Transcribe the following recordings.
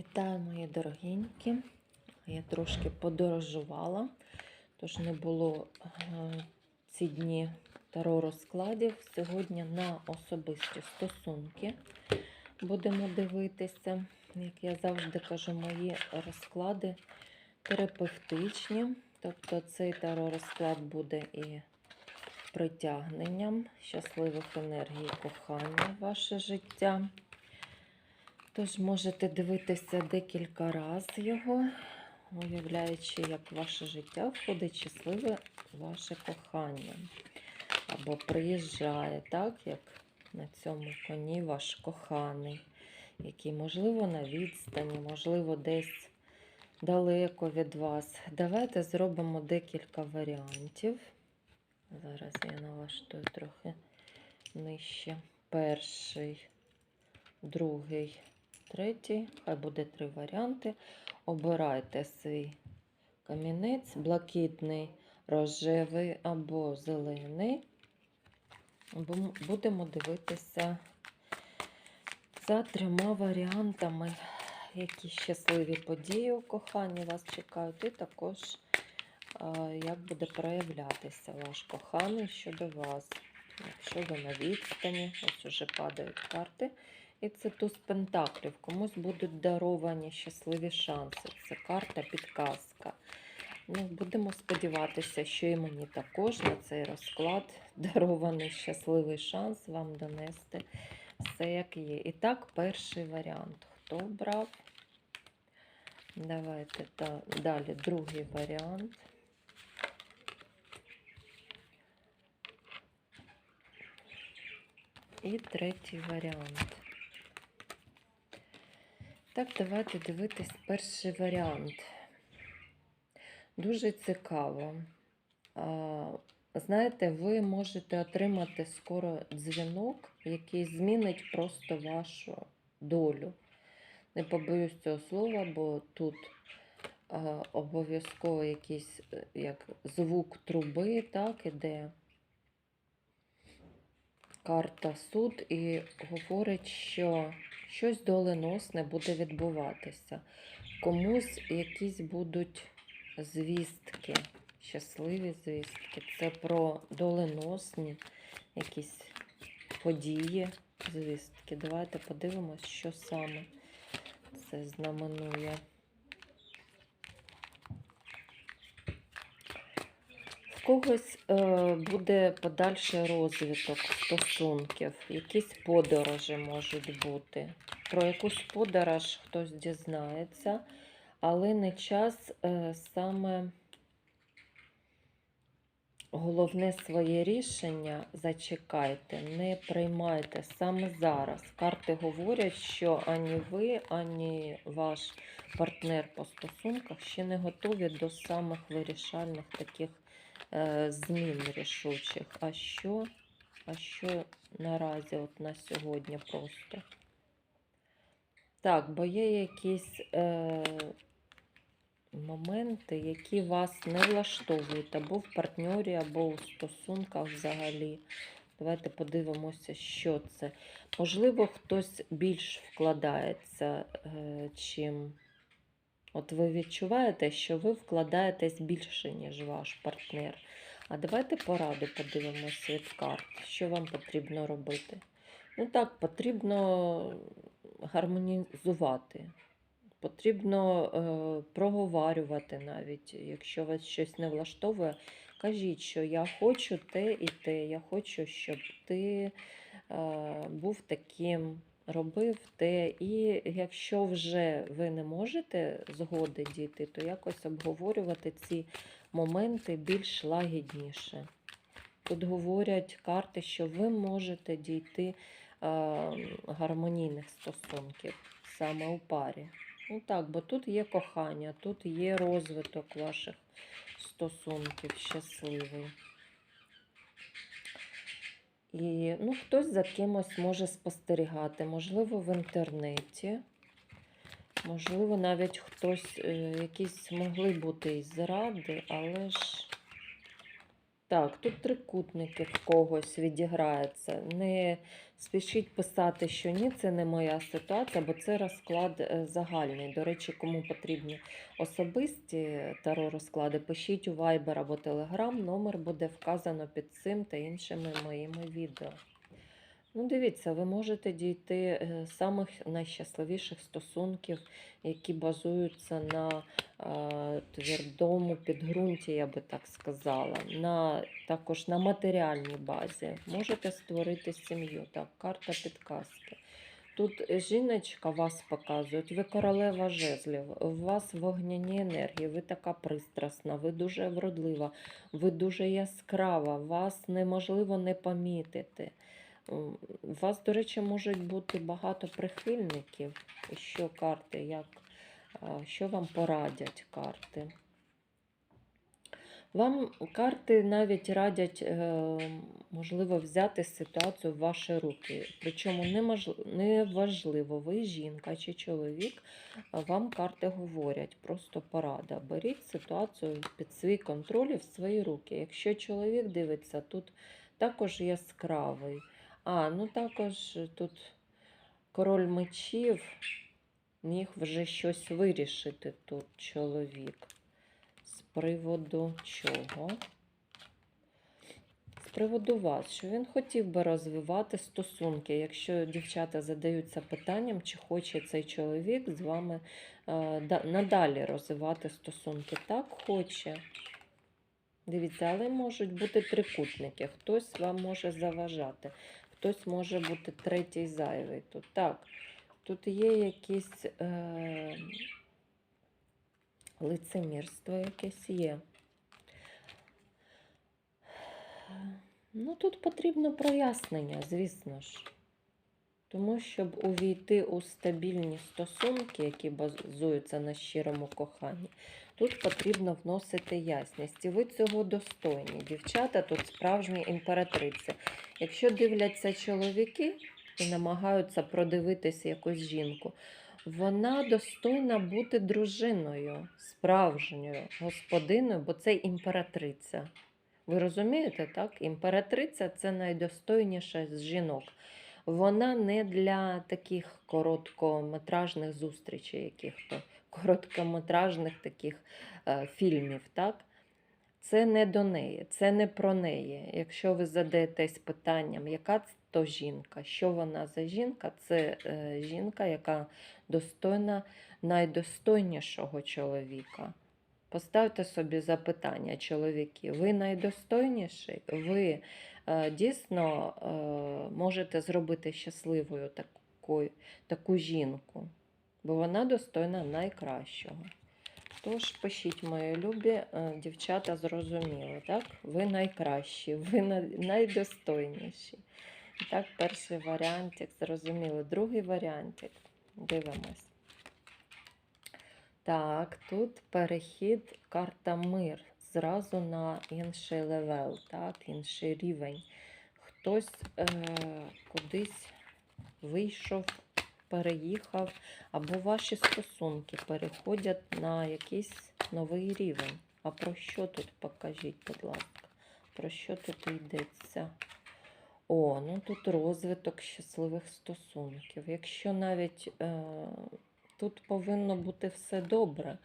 Вітаю, мої дорогенькі. Я трошки подорожувала, тож не було е, ці дні таро розкладів. Сьогодні на особисті стосунки будемо дивитися. Як я завжди кажу, мої розклади терапевтичні. Тобто цей таро розклад буде і притягненням щасливих енергій кохання в ваше життя. Тож можете дивитися декілька разів його, уявляючи, як ваше життя входить щасливе ваше кохання. Або приїжджає, так, як на цьому коні ваш коханий, який, можливо, на відстані, можливо, десь далеко від вас. Давайте зробимо декілька варіантів. Зараз я налаштую трохи нижче. Перший, другий, третій. Хай буде три варіанти. Обирайте свій камінець, блакитний, рожевий або зелений. Будемо дивитися за трьома варіантами, які щасливі події у коханні вас чекають, і також як буде проявлятися ваш коханий щодо вас. Якщо ви на відстані, ось уже падають карти. І це туз пентаклів. Комусь будуть даровані щасливі шанси. Це карта підказка. Ну, будемо сподіватися, що і мені також на цей розклад дарований щасливий шанс вам донести все, як є. І так, перший варіант. Хто брав? Давайте далі другий варіант. І третій варіант. Так, давайте дивитись перший варіант. Дуже цікаво. Знаєте, ви можете отримати скоро дзвінок, який змінить просто вашу долю. Не побоюсь цього слова, бо тут обов'язково якийсь е, як звук труби, так, іде карта суд і говорить, що щось доленосне буде відбуватися. Комусь якісь будуть звістки, щасливі звістки. Це про доленосні якісь події, звістки. Давайте подивимось, що саме це знаменує. В когось е, буде подальший розвиток стосунків, якісь подорожі можуть бути. Про якусь подорож хтось дізнається, але не час е, саме головне своє рішення зачекайте, не приймайте саме зараз. Карти говорять, що ані ви, ані ваш партнер по стосунках ще не готові до самих вирішальних таких змін рішучих. А що, а що наразі, от на сьогодні просто? Так, бо є якісь е, моменти, які вас не влаштовують або в партнері, або у стосунках взагалі. Давайте подивимося, що це. Можливо, хтось більш вкладається, е, чим. От ви відчуваєте, що ви вкладаєтесь більше, ніж ваш партнер. А давайте пораду подивимося від карт, що вам потрібно робити. Ну так, потрібно гармонізувати. Потрібно е, проговарювати навіть, якщо вас щось не влаштовує, кажіть, що я хочу те і те, я хочу, щоб ти е, був таким, робив те. І якщо вже ви не можете згоди дійти, то якось обговорювати ці моменти більш лагідніше. Тут говорять карти, що ви можете дійти е, гармонійних стосунків саме у парі. Ну так, бо тут є кохання, тут є розвиток ваших стосунків щасливий. І ну, хтось за кимось може спостерігати, можливо, в інтернеті, можливо, навіть хтось, е, якісь могли бути і зради, але ж Так, тут трикутники в когось відіграється. Не спішіть писати, що ні, це не моя ситуація, бо це розклад е, загальний. До речі, кому потрібні особисті таро розклади, пишіть у Viber або Telegram, номер буде вказано під цим та іншими моїми відео. Ну, дивіться, ви можете дійти е, самих найщасливіших стосунків, які базуються на е, твердому підґрунті, я би так сказала, на, також на матеріальній базі. Можете створити сім'ю. Так, карта підказки. Тут жіночка вас показують, ви королева жезлів, у вас вогняні енергії, ви така пристрасна, ви дуже вродлива, ви дуже яскрава, вас неможливо не помітити. М, У вас, до речі, можуть бути багато прихильників. Що карти, як, що вам порадять карти? Вам карти навіть радять, е, можливо, взяти ситуацію в ваші руки. Причому неважливо, ви жінка чи чоловік, вам карти говорять, просто порада. Беріть ситуацію під свій контроль і в свої руки. Якщо чоловік дивиться, тут також яскравий. А, ну також тут король мечів міг вже щось вирішити тут чоловік. З приводу чого? З приводу вас, що він хотів би розвивати стосунки. Якщо дівчата задаються питанням, чи хоче цей чоловік з вами е, надалі розвивати стосунки. Так, хоче. Дивіться, але можуть бути трикутники. Хтось вам може заважати, хтось може бути третій зайвий. Тут так, тут є якісь е, лицемірство якесь є. Ну, тут потрібно прояснення, звісно ж. Тому, щоб увійти у стабільні стосунки, які базуються на щирому коханні, тут потрібно вносити ясність. І ви цього достойні. Дівчата тут справжні імператриці. Якщо дивляться чоловіки і намагаються продивитися якусь жінку, вона достойна бути дружиною, справжньою господиною, бо це імператриця. Ви розумієте, так? Імператриця це найдостойніша з жінок. Вона не для таких короткометражних зустрічей, яких-то короткометражних таких е, фільмів. так? Це не до неї, це не про неї. Якщо ви задаєтесь питанням, яка то жінка, що вона за жінка, це е, жінка, яка достойна найдостойнішого чоловіка. Поставте собі запитання, чоловіки, ви найдостойніший? Ви е, дійсно можете зробити щасливою таку, таку жінку, бо вона достойна найкращого. Тож пишіть, мої любі, е, дівчата зрозуміли, так? Ви найкращі, ви найдостойніші. Так, перший варіантик зрозуміли. Другий варіантик. Дивимось. Так, тут перехід карта мир. Зразу на інший левел, так, інший рівень. Хтось е, кудись вийшов, переїхав, або ваші стосунки переходять на якийсь новий рівень. А про що тут покажіть, будь ласка? Про що тут йдеться? О, ну тут розвиток щасливих стосунків. Якщо навіть е, тут повинно бути все добре,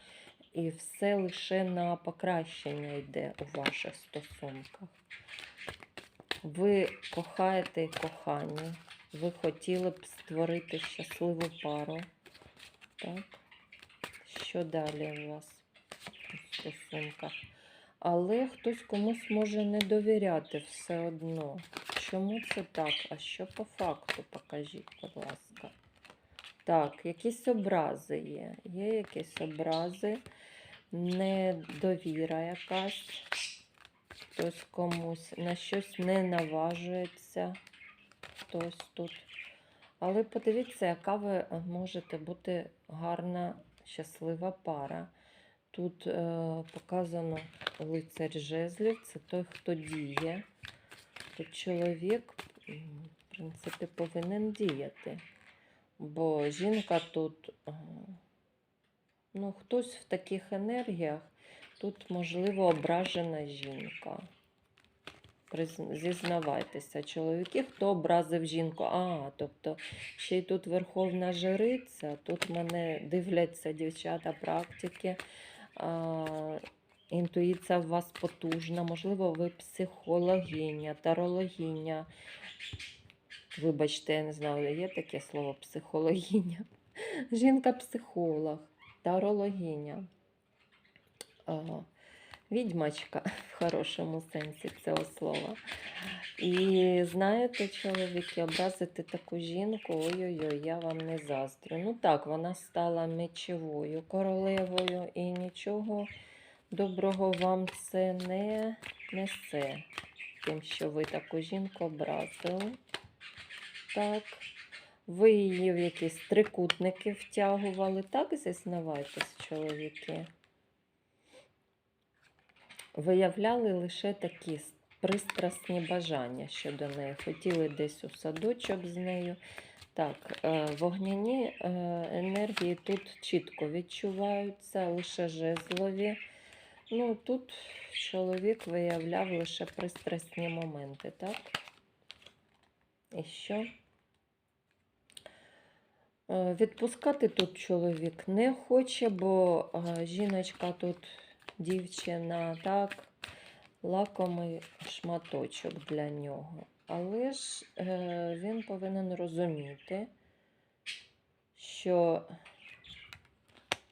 і все лише на покращення йде у ваших стосунках. Ви кохаєте і кохані, ви хотіли б створити щасливу пару. Так? Що далі у вас у стосунках? Але хтось комусь може не довіряти все одно. Чому це так? А що по факту? Покажіть, будь ласка. Так, якісь образи є. Є якісь образи, недовіра якась. Хтось комусь на щось не наважується. Хтось тут. Але подивіться, яка ви можете бути гарна, щаслива пара. Тут е, показано лицар жезлів, це той, хто діє. Тут чоловік, в принципі, повинен діяти. Бо жінка тут, е, ну, хтось в таких енергіях, тут, можливо, ображена жінка. Зізнавайтеся, чоловіки, хто образив жінку. А, тобто ще й тут верховна жриця, тут мене дивляться дівчата практики. А, інтуїція у вас потужна, можливо, ви психологиня, тарологиня. Вибачте, я не знаю, є таке слово психологиня. Жінка-психолог, тарологиня. А, Відьмачка в хорошому сенсі цього слова. І знаєте, чоловіки, образити таку жінку, ой-ой-ой, я вам не заздрю. Ну так, вона стала мечовою королевою і нічого доброго вам це не несе. Тим, що ви таку жінку образили. Так. Ви її в якісь трикутники втягували, так зізнавайтесь, чоловіки виявляли лише такі пристрасні бажання щодо неї. Хотіли десь у садочок з нею. Так, е, вогняні е, енергії тут чітко відчуваються, лише жезлові. Ну, тут чоловік виявляв лише пристрасні моменти, так? І що? Е, Відпускати тут чоловік не хоче, бо жіночка тут дівчина, так, лакомий шматочок для нього. Але ж е, він повинен розуміти, що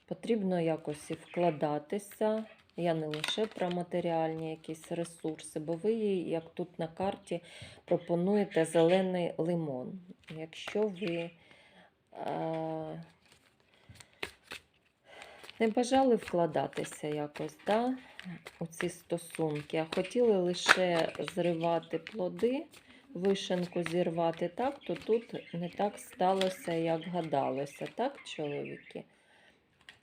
потрібно якось і вкладатися. Я не лише про матеріальні якісь ресурси, бо ви їй, як тут на карті, пропонуєте зелений лимон. Якщо ви е, не бажали вкладатися якось да, у ці стосунки, а хотіли лише зривати плоди, вишенку зірвати, так, то тут не так сталося, як гадалося, так, чоловіки?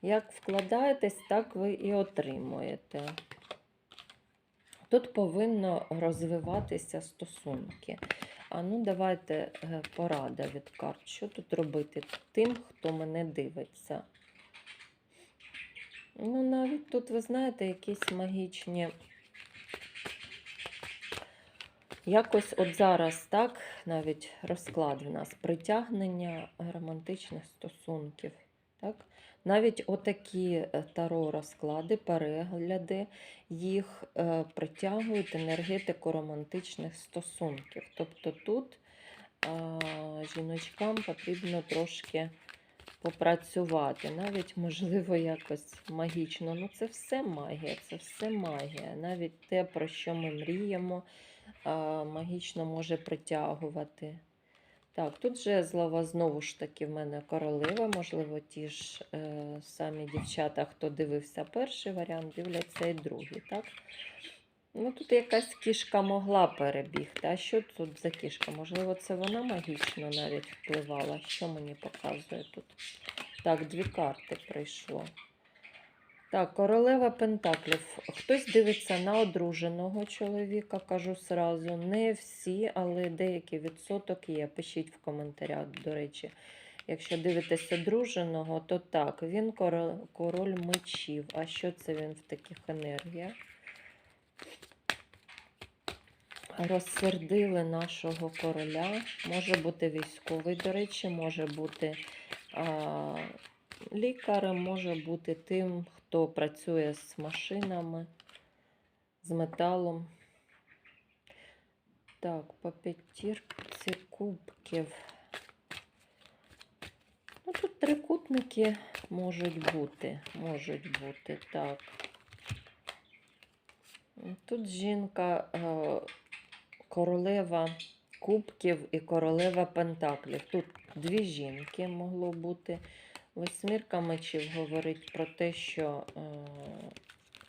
Як вкладаєтесь, так ви і отримуєте. Тут повинно розвиватися стосунки. А ну, давайте е, порада від карт. Що тут робити тим, хто мене дивиться? Ну, навіть тут, ви знаєте, якісь магічні. Якось от зараз, так, навіть розклад в нас притягнення романтичних стосунків. Так? Навіть отакі е, таро розклади, перегляди, їх е, притягують енергетику романтичних стосунків. Тобто тут е, жіночкам потрібно трошки попрацювати, навіть, можливо, якось магічно. Ну, це все магія, це все магія. Навіть те, про що ми мріємо, магічно може притягувати. Так, тут жезлова знову ж таки в мене королева, можливо, ті ж е, самі дівчата, хто дивився перший варіант, дивляться і другий, так? Ну, тут якась кішка могла перебігти. А що тут за кішка? Можливо, це вона магічно навіть впливала. Що мені показує тут? Так, дві карти прийшло. Так, королева Пентаклів. Хтось дивиться на одруженого чоловіка, кажу сразу. Не всі, але деякий відсоток є. Пишіть в коментарях, до речі. Якщо дивитесь одруженого, то так, він король мечів. А що це він в таких енергіях? Розсердили нашого короля. Може бути військовий, до речі, може бути а, лікарем, може бути тим, хто працює з машинами, з металом. Так, по п'ятірці кубків. Ну, тут трикутники можуть бути, можуть бути, так. Тут жінка е, королева кубків і королева пентаклів. Тут дві жінки могло бути. Восьмірка мечів говорить про те, що е,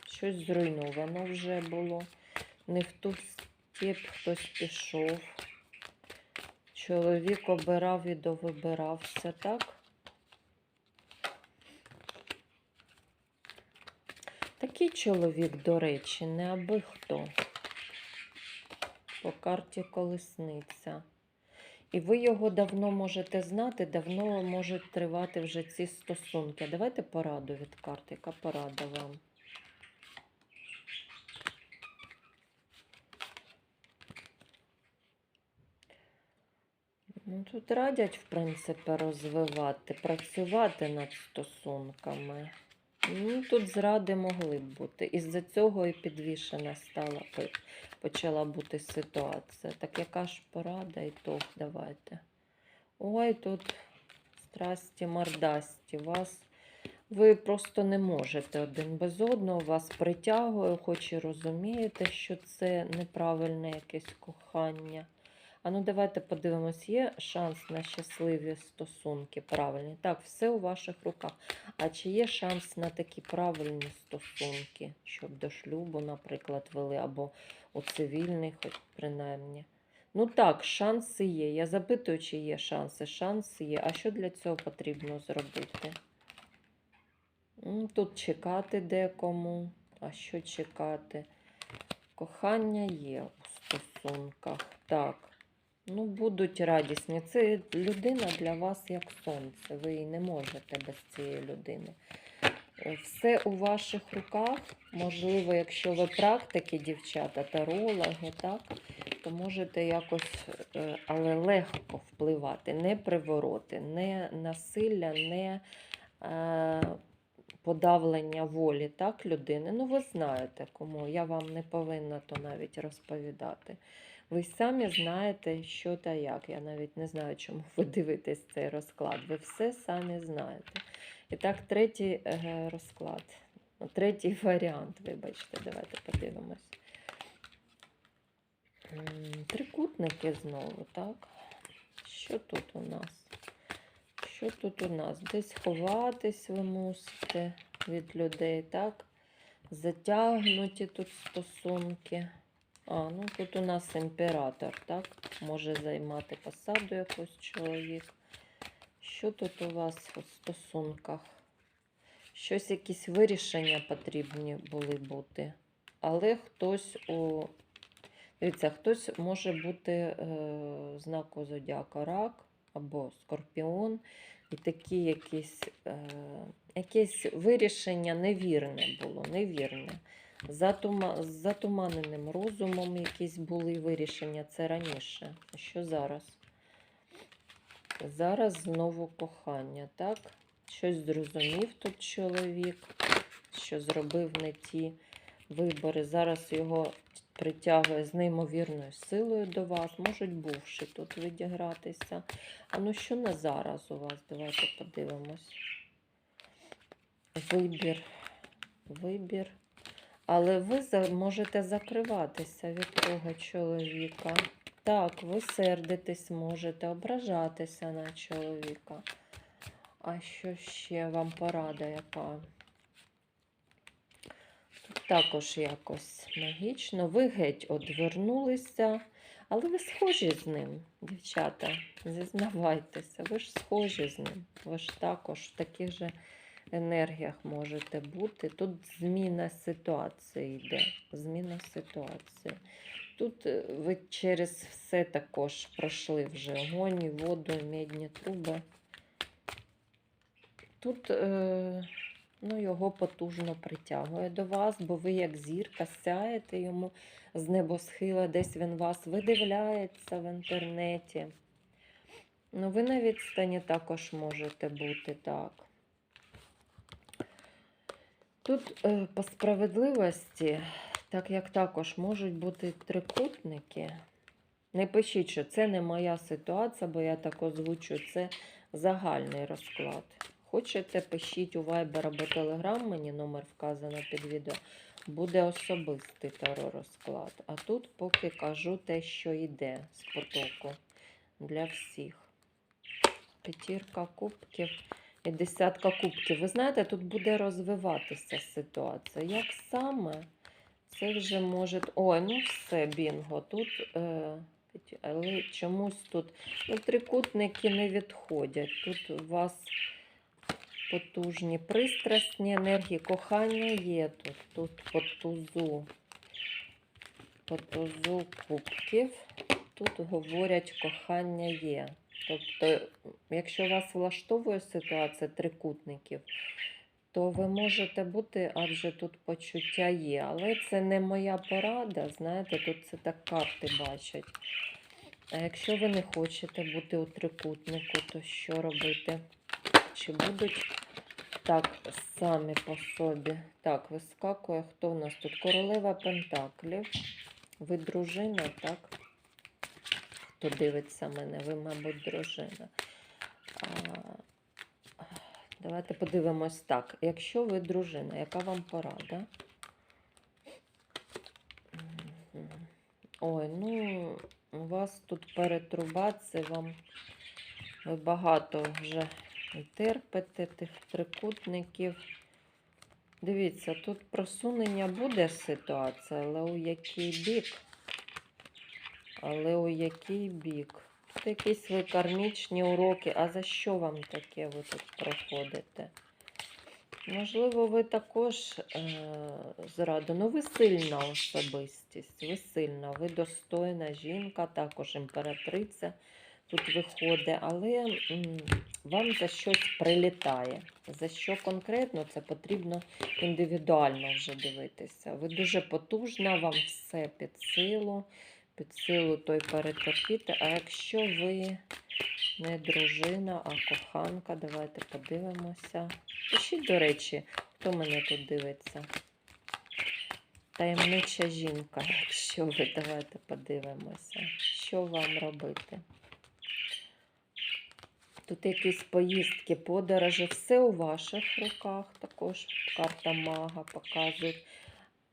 щось зруйновано вже було. Не в ту степ хтось пішов. Чоловік обирав і довибирався, так? Який чоловік, до речі, не аби хто. По карті колесниця. І ви його давно можете знати, давно можуть тривати вже ці стосунки. Давайте пораду від карти, яка порада вам. Ну, Тут радять, в принципі, розвивати, працювати над стосунками. Ну, тут зради могли б бути. Із-за цього і підвішена стала, почала бути ситуація. Так яка ж порада і то давайте. Ой, тут страсті мордасті. Вас ви просто не можете один без одного, вас притягує, хоч і розумієте, що це неправильне якесь кохання. А ну давайте подивимось, є шанс на щасливі стосунки правильні. Так, все у ваших руках. А чи є шанс на такі правильні стосунки, щоб до шлюбу, наприклад, вели, або у цивільний, хоч принаймні? Ну так, шанси є. Я запитую, чи є шанси. Шанси є. А що для цього потрібно зробити? Тут чекати декому. А що чекати? Кохання є у стосунках. Так. Ну, будуть радісні. Це людина для вас як сонце. Ви не можете без цієї людини. Е, Все у ваших руках. Можливо, якщо ви практики, дівчата, тарологи, так, то можете якось, е, але легко впливати, не привороти, не насилля, не е, подавлення волі так, людини. Ну, ви знаєте, кому. Я вам не повинна то навіть розповідати. Ви самі знаєте, що та як. Я навіть не знаю, чому ви дивитесь цей розклад. Ви все самі знаєте. І так, третій е, розклад. Ну, Третій варіант, вибачте, давайте подивимось. Трикутники знову, так? Що тут у нас? Що тут у нас? Десь ховатись ви мусите від людей, так? Затягнуті тут стосунки. А, ну тут у нас імператор, так? Може займати посаду якийсь чоловік. Що тут у вас у стосунках? Щось, якісь вирішення потрібні були бути. Але хтось у. Дивіться, хтось може бути е, знаку зодіака рак або скорпіон, і такі якісь, е, якесь вирішення невірне було, невірне. З затуманеним розумом якісь були вирішення. Це раніше. Що зараз? Зараз знову кохання, так? Щось зрозумів тут чоловік, що зробив не ті вибори. Зараз його притягує з неймовірною силою до вас. Можуть бувши тут відігратися. А ну що на зараз у вас? Давайте подивимось. Вибір. Вибір. Але ви можете закриватися від того чоловіка. Так, ви сердитесь можете, ображатися на чоловіка. А що ще вам порада яка? Тут також якось магічно. Ви геть одвернулися, але ви схожі з ним, дівчата. Зізнавайтеся, ви ж схожі з ним. Ви ж також в таких же енергіях можете бути. Тут зміна ситуації йде. Зміна ситуації. Тут е, ви через все також пройшли вже огонь, воду, і медні труби. Тут е, ну, його потужно притягує до вас, бо ви як зірка сяєте йому з небосхила, десь він вас видивляється в інтернеті. Ну, ви на відстані також можете бути так. Тут е, по справедливості, так як також можуть бути трикутники. Не пишіть, що це не моя ситуація, бо я так озвучую, це загальний розклад. Хочете, пишіть у Viber або Telegram, мені номер вказано під відео. Буде особистий таро розклад. А тут поки кажу те, що йде з потоку для всіх. П'ятірка кубків десятка кубків. Ви знаєте, тут буде розвиватися ситуація. Як саме це вже може. Ой, ну все, бінго. Тут, е, але чомусь тут ну, трикутники не відходять. Тут у вас потужні пристрасні енергії, кохання є тут. Тут по тузу, по тузу кубків. Тут говорять, кохання є. Тобто, якщо вас влаштовує ситуація трикутників, то ви можете бути, адже тут почуття є. Але це не моя порада. Знаєте, тут це так карти бачать. А якщо ви не хочете бути у трикутнику, то що робити? Чи будуть так самі по собі? Так, вискакує. Хто в нас тут? Королева Пентаклів. Ви дружина, так? Хто дивиться мене? Ви, мабуть, дружина. А, давайте подивимось так. Якщо ви дружина, яка вам порада? Ой, ну, у вас тут перетрубація, вам ви багато вже терпите тих трикутників. Дивіться, тут просунення буде ситуація, але у який бік? Але у який бік? Тут якісь ви кармічні уроки. А за що вам таке ви тут проходите? Можливо, ви також е, зраду. Ну, ви сильна особистість, ви сильна, ви достойна жінка, також імператриця тут виходить, але вам за щось прилітає. За що конкретно це потрібно індивідуально вже дивитися. Ви дуже потужна, вам все під силу, під силу той перетерпіти. А якщо ви не дружина, а коханка, давайте подивимося. Пишіть, до речі, хто мене тут дивиться. Таємнича жінка, якщо ви давайте подивимося, що вам робити. Тут якісь поїздки, подорожі, все у ваших руках. Також карта мага показує.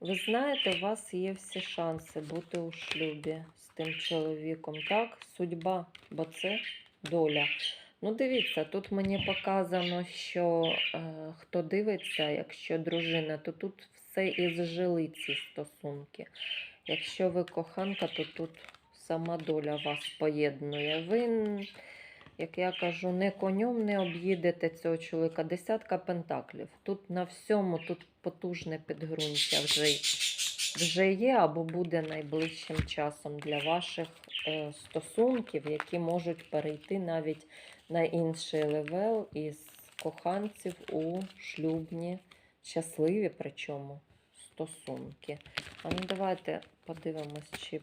Ви знаєте, у вас є всі шанси бути у шлюбі з тим чоловіком. Так, судьба, бо це доля. Ну, дивіться, тут мені показано, що е, хто дивиться, якщо дружина, то тут все і зжили ці стосунки. Якщо ви коханка, то тут сама доля вас поєднує. Ви, як я кажу, не конем не об'їдете цього чоловіка. Десятка пентаклів. Тут на всьому тут потужне підґрунтя вже, вже є або буде найближчим часом для ваших е, стосунків, які можуть перейти навіть на інший левел із коханців у шлюбні, щасливі причому стосунки. А ну давайте подивимось, чи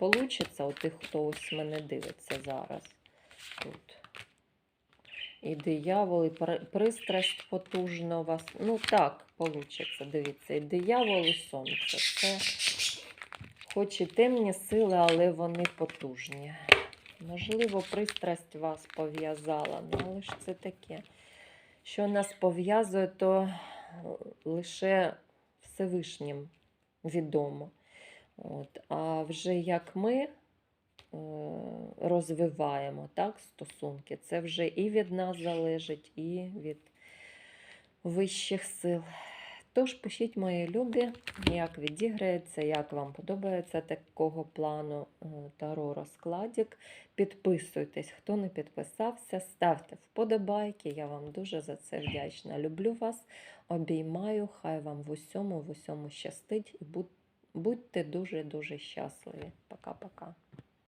вийде у тих, хто ось мене дивиться зараз. Тут. І диявол, і пристрасть потужна у вас. Ну так, вийде, дивіться. І диявол, і сонце. Це хоч і темні сили, але вони потужні. Можливо, пристрасть вас пов'язала, ну але ж це таке. Що нас пов'язує, то лише Всевишнім відомо. От. А вже як ми розвиваємо так, стосунки, це вже і від нас залежить, і від вищих сил. Тож пишіть, мої любі, як відіграється, як вам подобається такого плану е, таро розкладик. Підписуйтесь, хто не підписався, ставте вподобайки. Я вам дуже за це вдячна. Люблю вас, обіймаю, хай вам в усьому, в усьому щастить і будьте дуже-дуже щасливі. Пока-пока.